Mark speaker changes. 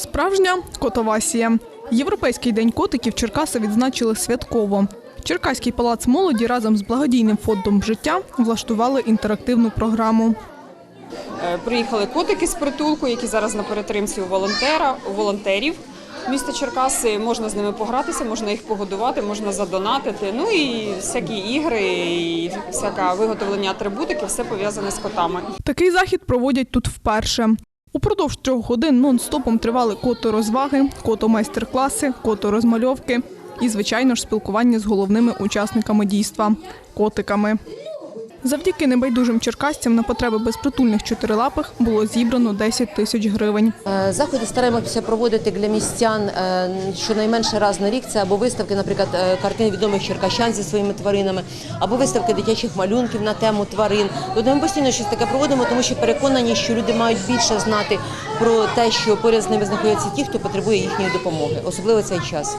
Speaker 1: Справжня котовасія. Європейський день котиків Черкаси відзначили святково. Черкаський палац молоді разом з благодійним фондом життя влаштували інтерактивну програму.
Speaker 2: Е, Приїхали котики з притулку, які зараз на перетримці у волонтера, у волонтерів міста Черкаси. Можна з ними погратися, можна їх погодувати, можна задонатити. Ну і всякі ігри, і всяке виготовлення атрибутики, все пов'язане з котами.
Speaker 1: Такий захід проводять тут вперше. Упродовж трьох годин нон-стопом тривали кото-розваги, кото-майстер-класи, кото-розмальовки і, звичайно ж, спілкування з головними учасниками дійства котиками. Завдяки небайдужим черкасцям на потреби безпритульних чотирилапих було зібрано 10 тисяч гривень.
Speaker 3: Е, Заходи стараємося проводити для містян е, щонайменше раз на рік. Це або виставки, наприклад, е, картин відомих черкащан зі своїми тваринами, або виставки дитячих малюнків на тему тварин. Тобто ми постійно щось таке проводимо, тому що переконані, що люди мають більше знати про те, що поряд з ними знаходяться ті, хто потребує їхньої допомоги, особливо цей час.